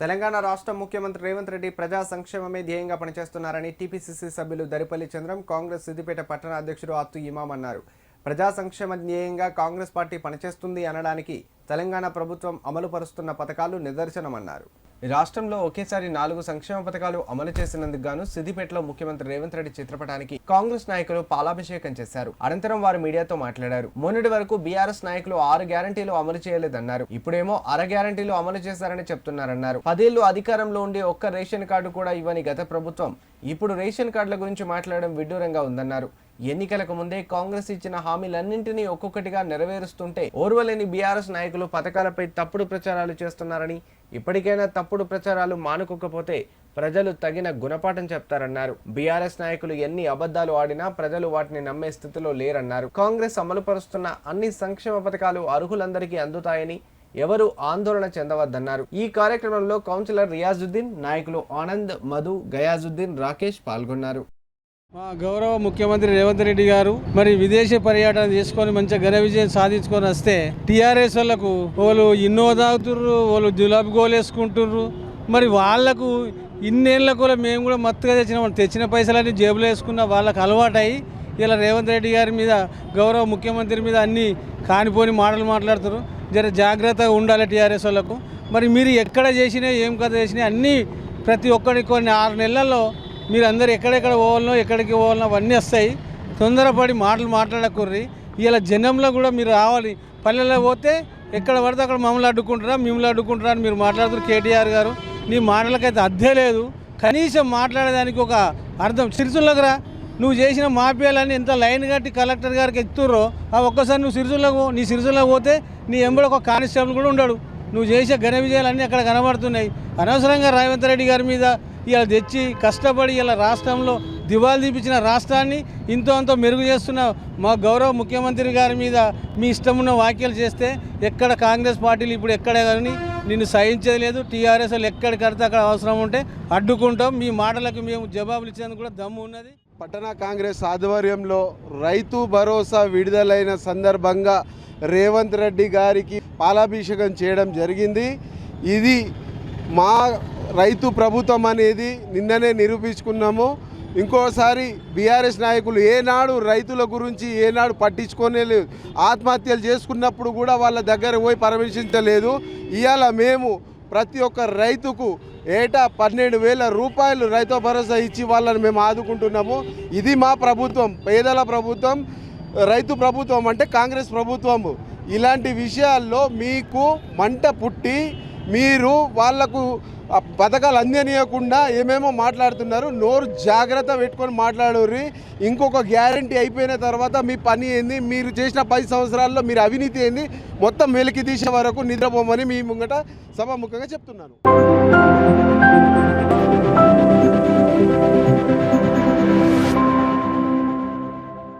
తెలంగాణ రాష్ట్ర ముఖ్యమంత్రి రేవంత్ రెడ్డి ప్రజా సంక్షేమమే ధ్యేయంగా పనిచేస్తున్నారని టీపీసీసీ సభ్యులు దరిపల్లి చంద్రం కాంగ్రెస్ సిద్దిపేట పట్టణ అధ్యక్షుడు అత్తు ఇమాం అన్నారు. ప్రజా సంక్షేమ ధ్యేయంగా కాంగ్రెస్ పార్టీ పనిచేస్తుంది అనడానికి తెలంగాణ ప్రభుత్వం అమలుపరుస్తున్న పథకాలు నిదర్శనమన్నారు. రాష్ట్రంలో ఒకేసారి నాలుగు సంక్షేమ పథకాలు అమలు చేసినందుకు గాను సిద్దిపేటలో ముఖ్యమంత్రి రేవంత్ రెడ్డి చిత్రపటానికి కాంగ్రెస్ నాయకులు పాలాభిషేకం చేశారు. అనంతరం వారు మీడియాతో మాట్లాడారు. మొన్నటి వరకు బీఆర్ఎస్ నాయకులు ఆరు గ్యారంటీలు అమలు చేయలేదన్నారు. ఇప్పుడేమో అర గ్యారంటీలు అమలు చేశారని చెప్తున్నారన్నారు. పదేళ్ళు అధికారంలో ఉండి ఒక్క రేషన్ కార్డు కూడా ఇవ్వని గత ప్రభుత్వం ఇప్పుడు రేషన్ కార్డుల గురించి మాట్లాడడం విడ్డూరంగా ఉందన్నారు. ఎన్నికలకు ముందే కాంగ్రెస్ ఇచ్చిన హామీలన్నింటినీ ఒక్కొక్కటిగా నెరవేరుస్తుంటే ఓర్వలేని బీఆర్ఎస్ నాయకులు పథకాలపై తప్పుడు ప్రచారాలు చేస్తున్నారని ఇప్పటికైనా తప్పుడు ప్రచారాలు మానుకోకపోతే ప్రజలు తగిన గుణపాఠం చెప్తారన్నారు. బీఆర్ఎస్ నాయకులు ఎన్ని అబద్ధాలు ఆడినా ప్రజలు వాటిని నమ్మే స్థితిలో లేరన్నారు. కాంగ్రెస్ అమలుపరుస్తున్న అన్ని సంక్షేమ పథకాలు అర్హులందరికీ అందుతాయని ఎవరు ఆందోళన చెందవద్దన్నారు. ఈ కార్యక్రమంలో కౌన్సిలర్ రియాజుద్దీన్ నాయకులు ఆనంద్ మధు గయాజుద్దీన్ రాకేష్ పాల్గొన్నారు. మా గౌరవ ముఖ్యమంత్రి రేవంత్ రెడ్డి గారు మరి విదేశీ పర్యటన చేసుకొని మంచిగా ఘన విజయం సాధించుకొని వస్తే టీఆర్ఎస్ వాళ్ళకు వాళ్ళు ఇన్నో తాగుతుర్రు వాళ్ళు జులాబీ గోలేసుకుంటుర్రు మరి వాళ్ళకు ఇన్నేళ్ళ కూడా మేము కూడా మత్తుగా తెచ్చిన. తెచ్చిన పైసలన్నీ జేబులో వేసుకున్న వాళ్ళకు అలవాటై ఇలా రేవంత్ రెడ్డి గారి మీద గౌరవ ముఖ్యమంత్రి మీద అన్ని కానిపోని మాటలు మాట్లాడుతారు జర జాగ్రత్తగా ఉండాలి టీఆర్ఎస్ వాళ్ళకు. మరి మీరు ఎక్కడ చేసినా ఏం కథ చేసినా అన్నీ ప్రతి ఒక్కరికి కొన్ని ఆరు నెలల్లో మీరు అందరు ఎక్కడెక్కడ పోవాలనో ఎక్కడికి పోవాలనో అవన్నీ వస్తాయి. తొందరపడి మాటలు మాట్లాడకూర్రి. ఇలా జనంలో కూడా మీరు రావాలి. పల్లెల్లో పోతే ఎక్కడ పడితే అక్కడ మమ్మల్ని అడ్డుకుంటారా మిమ్మల్ని అడ్డుకుంటారా అని మీరు మాట్లాడుతున్నారు కేటీఆర్ గారు. నీ మాటలకైతే అద్దే లేదు. కనీసం మాట్లాడేదానికి ఒక అర్థం. సిరిసుల్లోకి రా. నువ్వు చేసిన మాఫియాలన్నీ ఎంత లైన్ కట్టి కలెక్టర్ గారికి ఎత్తుర్రో ఆ ఒక్కసారి నువ్వు సిరిసుల్లోకి నీ సిరిసుల్లోకి పోతే నీ ఎంబడి ఒక కానిస్టేబుల్ కూడా ఉండడు. నువ్వు చేసే ఘన విజయాలన్నీ అక్కడ కనబడుతున్నాయి. అనవసరంగా రేవంత్ రెడ్డి గారి మీద ఇలా తెచ్చి కష్టపడి ఇలా రాష్ట్రంలో దివాళి తీపించిన రాష్ట్రాన్ని ఇంతో అంతో మెరుగు చేస్తున్న మా గౌరవ ముఖ్యమంత్రి గారి మీద మీ ఇష్టమున్న వ్యాఖ్యలు చేస్తే ఎక్కడ కాంగ్రెస్ పార్టీలు ఇప్పుడు ఎక్కడ కానీ నిన్ను సహించేది లేదు. టీఆర్ఎస్ వాళ్ళు ఎక్కడికి కడితే అక్కడ అవసరం ఉంటే అడ్డుకుంటాం. మీ మాటలకు మేము జవాబులు ఇచ్చేందుకు కూడా దమ్ము ఉన్నది. పట్టణ కాంగ్రెస్ ఆధ్వర్యంలో రైతు భరోసా విడుదలైన సందర్భంగా రేవంత్ రెడ్డి గారికి పాలాభిషేకం చేయడం జరిగింది. ఇది మా రైతు ప్రభుత్వం అనేది నిన్ననే నిరూపించుకున్నాము. ఇంకోసారి బీఆర్ఎస్ నాయకులు ఏనాడు రైతుల గురించి ఏనాడు పట్టించుకోనే లేదు. ఆత్మహత్యలు చేసుకున్నప్పుడు కూడా వాళ్ళ దగ్గర పోయి పరామర్శించలేదు. ఇవాళ మేము ప్రతి ఒక్క రైతుకు ఏటా పన్నెండు వేల రూపాయలు రైతు భరోసా ఇచ్చి వాళ్ళని మేము ఆదుకుంటున్నాము. ఇది మా ప్రభుత్వం పేదల ప్రభుత్వం రైతు ప్రభుత్వం అంటే కాంగ్రెస్ ప్రభుత్వము. ఇలాంటి విషయాల్లో మీకు మంట పుట్టి మీరు వాళ్ళకు పథకాలు అందనీయకుండా ఏమేమో మాట్లాడుతున్నారు నోరు జాగ్రత్త పెట్టుకొని మాట్లాడరు ఇంకొక గ్యారంటీ అయిపోయిన తర్వాత మీ పని ఏంది మీరు చేసిన పది సంవత్సరాల్లో మీరు అవినీతి ఏంది మొత్తం వెలికి తీసే వరకు నిద్రపోమని మీ ముంగట సభాముఖంగా చెప్తున్నాను.